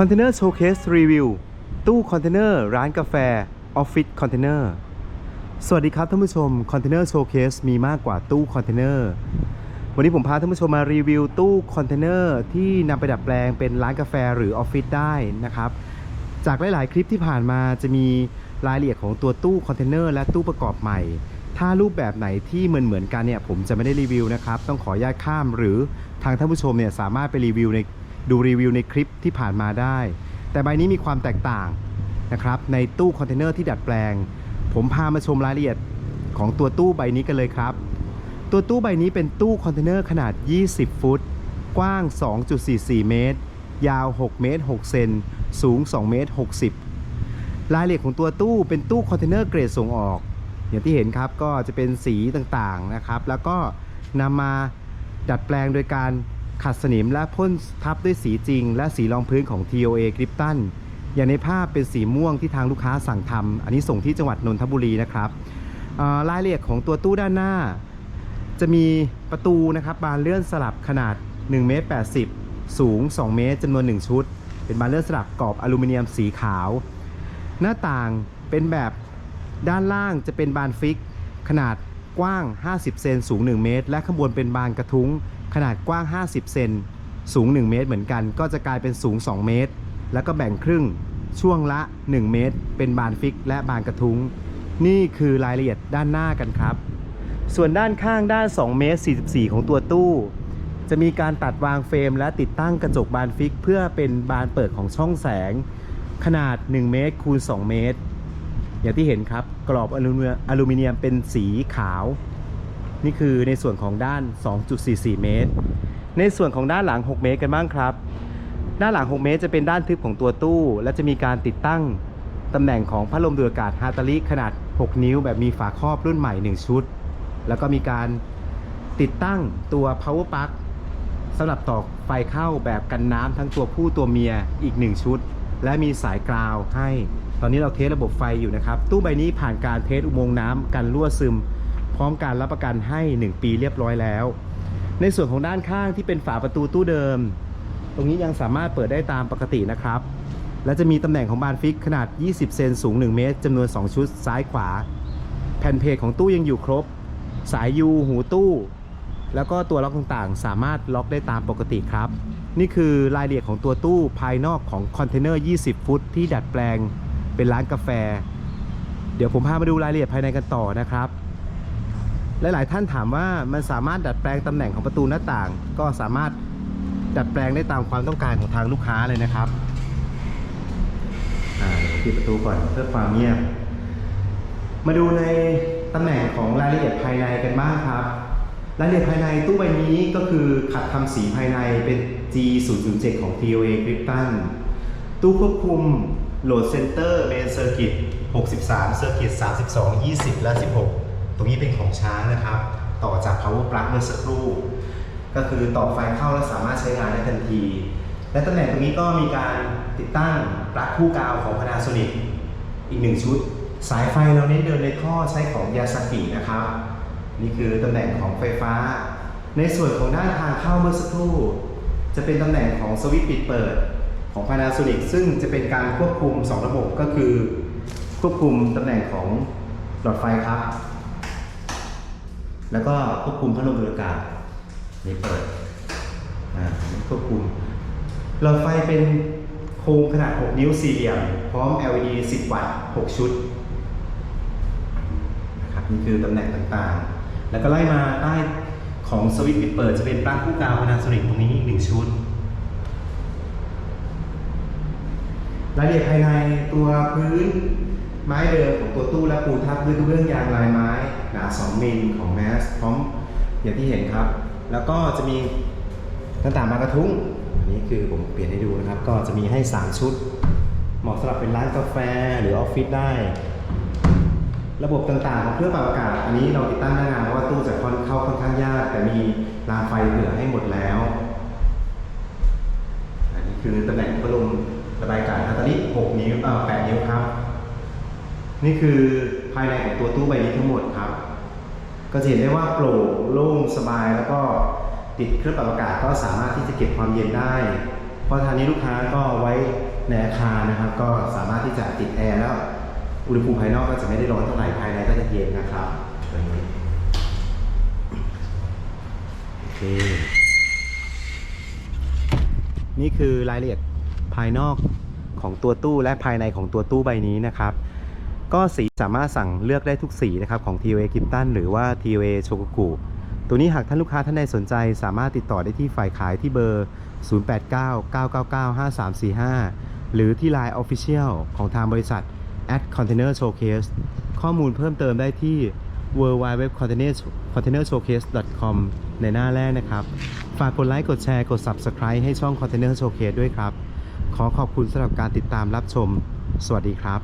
คอนเทนเนอร์โชว์เคสรีวิวตู้คอนเทนเนอร์ร้านกาแฟออฟฟิศคอนเทนเนอร์สวัสดีครับท่านผู้ชมคอนเทนเนอร์โชว์เคสมีมากกว่าตู้คอนเทนเนอร์วันนี้ผมพาท่านผู้ชมมารีวิวตู้คอนเทนเนอร์ที่นำไปดัดแปลงเป็นร้านกาแฟหรือออฟฟิศได้นะครับ จากหลาย ๆ คลิปที่ผ่านมาจะมีรายละเอียดของตัวตู้คอนเทนเนอร์และตู้ประกอบใหม่ ถ้ารูปแบบไหนที่เหมือนเหมือนๆกันเนี่ยผมจะไม่ได้รีวิวนะครับ ต้องขออนุญาตข้ามหรือทางท่านผู้ชมเนี่ยสามารถไปรีวิวใน ดูรีวิวในคลิปที่ผ่านมาได้ แต่ใบนี้มีความแตกต่างนะครับในตู้คอนเทนเนอร์ที่ดัดแปลง ผมพามาชมรายละเอียดของตัวตู้ใบนี้กันเลยครับ ตัวตู้ใบนี้เป็นตู้คอนเทนเนอร์ขนาด 20 ฟุต กว้าง 2.44 เมตร ยาว 6 เมตร 6 เซน สูง 2 เมตร 60 รายละเอียดของตัวตู้เป็นตู้คอนเทนเนอร์เกรดส่งออก อย่างที่เห็นครับก็จะเป็นสีต่างๆนะครับ แล้วก็นำมาดัดแปลงโดยการ ขัดสนิมและพ่นทับด้วยสีจริง และสีรองพื้นของ TOA กริปตันอย่างในภาพเป็นสีม่วงที่ทางลูกค้าสั่งทำอันนี้ส่งที่จังหวัดนนทบุรีนะครับรายละเอียดของตัวตู้ด้านหน้า จะมีประตูนะครับบานเลื่อนสลับขนาด1เมตร80 สูง 2 เมตรจำนวน 1 ชุด เป็นบานเลื่อนสลับกรอบอลูมิเนียมสีขาว หน้าต่างเป็นแบบด้านล่างจะเป็นบานฟิก ขนาดกว้าง 50 เซนสูง 1 เมตร และข้างบนเป็นบานกระทุ้งขนาดกว้าง 50 เซนสูง 1 เมตรเหมือนกัน ก็จะกลายเป็นสูง 2 เมตร แล้วก็แบ่งครึ่งช่วงละ 1 เมตร เป็นบานฟิก และบานกระทุ้ง นี่คือรายละเอียดด้านหน้ากันครับ ส่วนด้านข้างด้าน 2 เมตร 44 ของตัวตู้ จะมีการตัดวางเฟรม และติดตั้งกระจกบานฟิก เพื่อเป็นบานเปิดของช่องแสง ขนาด 1 เมตรคูณ 2 เมตร อย่างที่เห็นครับ กรอบอลูมิเนียมเป็นสีขาว นี่คือในส่วนของด้าน 2.44 เมตร ในส่วนของด้านหลัง 6 เมตรกันบ้างครับ ด้านหลัง 6 เมตรจะเป็นด้านทึบของตัวตู้ และจะมีการติดตั้งตำแหน่งของพัดลมดูดอากาศฮาตาลิขนาด 6 นิ้ว แบบมีฝาครอบรุ่นใหม่ 1 ชุด แล้วก็มีการติดตั้งตัว power plug สำหรับต่อไฟเข้าแบบกันน้ำทั้งตัวผู้ตัวเมียอีก 1 ชุด และมีสายกราวให้ ตอนนี้เราเทสระบบไฟอยู่นะครับ ตู้ใบนี้ผ่านการเทสอุโมงค์น้ำกันรั่วซึม พร้อมการรับประกันให้ 1 ปีเรียบร้อยแล้ว ในส่วนของด้านข้างที่เป็นฝาประตูตู้เดิม ตรงนี้ยังสามารถเปิดได้ตามปกตินะครับ และจะมีตำแหน่งของบานฟิกขนาด 20 เซนสูง 1 เมตรจำนวน 2 ชุดซ้ายขวา แผ่นเพจของตู้ยังอยู่ครบ สายยูหูตู้ แล้วก็ตัวล็อกต่างๆ สามารถล็อกได้ตามปกติครับ นี่คือรายละเอียดของตัวตู้ภายนอกของคอนเทนเนอร์ 20 ฟุต ที่ดัดแปลงเป็นร้านกาแฟ เดี๋ยวผมพามาดูรายละเอียดภายในกันต่อนะครับ หลายๆท่านถามว่ามันสามารถดัดแปลงตำแหน่งของประตูหน้าต่าง ก็สามารถดัดแปลงได้ตามความต้องการของทางลูกค้าเลยนะครับเดี๋ยวปิดประตูก่อนเพื่อความเงียบ มาดูในตำแหน่งของรายละเอียดภายในกันบ้างครับ รายละเอียดภายในตู้ใบนี้ก็คือขัดทำสีภายในเป็น G 0 0 7 ของ TOA c r y p t o n ตู้ควบคุมโหลดเซนเตอร์เมนเซอร์กิต63เซอร์กิต32 20 และ 16 ตรงนี้เป็นของช้างนะครับ ต่อจาก power plug เมื่อสักครู่ ก็คือต่อไฟเข้าแล้วสามารถใช้งานได้ทันที และตำแหน่งตรงนี้ก็มีการติดตั้งปลั๊กคู่กาวของ Panasonic อีกหนึ่งชุด สายไฟเราเน้นเดินในท่อใช้ของยาสกินะครับ นี่คือตำแหน่งของไฟฟ้า ในส่วนของด้านทางเข้าเมื่อสักครู่ จะเป็นตำแหน่งของสวิตช์ปิดเปิดของ Panasonic ซึ่งจะเป็นการควบคุม 2 ระบบก็คือ ควบคุมตำแหน่งของหลอดไฟครับ แล้วก็ควบคุมพัดลมดูดอากาศนี่เปิดอ่านี่ควบคุมหลอดไฟเป็นโครงขนาด 6 นิ้วสี่เหลี่ยม พร้อม LED 10 วัตต์ 6 ชุดนะครับนี่คือตำแหน่งต่างๆ แล้วก็ไล่มาใต้ของสวิตช์ปิดเปิดจะเป็นปลั๊กคู่กาว Panasonic ตรงนี้อีกหนึ่งชุดรายละเอียดภายในตัวพื้นไม้เดิมของตัวตู้และปูทับด้วยกระเบื้องยางลายไม้ มิลของแมสพร้อมอย่างที่เห็นครับ แล้วก็จะมีหน้าต่างบานกระทุ้งอันนี้คือผมเปลี่ยนให้ดูนะครับ ก็จะมีให้ 3 ชุด เหมาะสำหรับเป็นร้านกาแฟหรือออฟฟิศได้ ระบบต่างๆของเครื่องปรับอากาศ อันนี้เราติดตั้งหน้างานเพราะว่าตู้จะค่อนเข้าค่อนข้างยาก แต่มีรางไฟเผื่อให้หมดแล้ว อันนี้คือตำแหน่งพัดลมระบายอากาศฮัตตาลิ6นิ้วเอ่อ8นิ้วครับ นี่คือภายในของตัวตู้ใบนี้ทั้งหมดครับ ก็จะเห็นได้ว่าโปร่งโล่งสบายแล้วก็ติดเครื่องปรับอากาศก็สามารถที่จะเก็บความเย็นได้ เพราะทางนี้ลูกค้าก็ไว้ในอาคารนะครับ ก็สามารถที่จะติดแอร์แล้วอุณหภูมิภายนอกก็จะไม่ได้ร้อนเท่าไหร่ภายในก็จะเย็นนะครับตัวนี้โอเคนี่คือรายละเอียดภายนอกของตัวตู้และภายในของตัวตู้ใบนี้นะครับ ก็สีสามารถสั่งเลือกได้ทุกสีนะครับของ TOA k i m t o n หรือว่า TOA Shokoku ตัวนี้หากท่านลูกค้าท่านใดสนใจ สามารถติดต่อได้ที่ฝ่ายขายที่เบอร์ 0899995345 หรือที่ Line Official ของทางบริษัท at Container Showcase ข้อมูลเพิ่มเติมได้ที่ www.containershowcase.com ในหน้าแรกนะครับ ฝากกดไลค์ กดแชร์ กด Subscribe ให้ช่อง Container Showcase ด้วยครับ ขอขอบคุณสำหรับการติดตามรับชม สวัสดีครับ